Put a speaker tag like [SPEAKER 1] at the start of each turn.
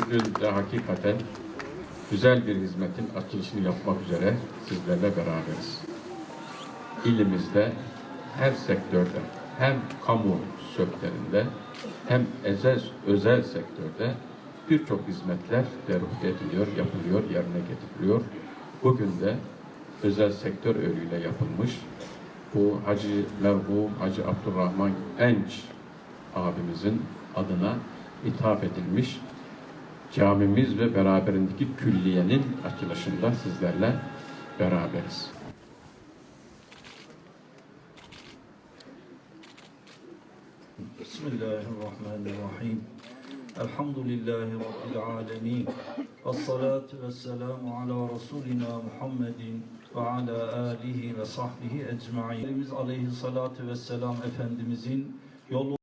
[SPEAKER 1] Bugün de hakikaten güzel bir hizmetin açılışını yapmak üzere sizlerle beraberiz. İlimizde her sektörde hem kamu sektöründe hem özel, özel sektörde birçok hizmetler deruk ediliyor, yapılıyor, yerine getiriliyor. Bugün de özel sektör önüyle yapılmış bu Hacı Merhum Hacı Abdurrahman Enç abimizin adına ithaf edilmiş camimiz ve beraberindeki külliyenin açılışında sizlerle beraberiz.
[SPEAKER 2] Bismillahirrahmanirrahim. Elhamdülillahi Rabbil alemin. Esselatu vesselamu ala Resulina Muhammedin ve ala alihi ve sahbihi ecma'in. Aleyhissalatu vesselam Efendimizin yolu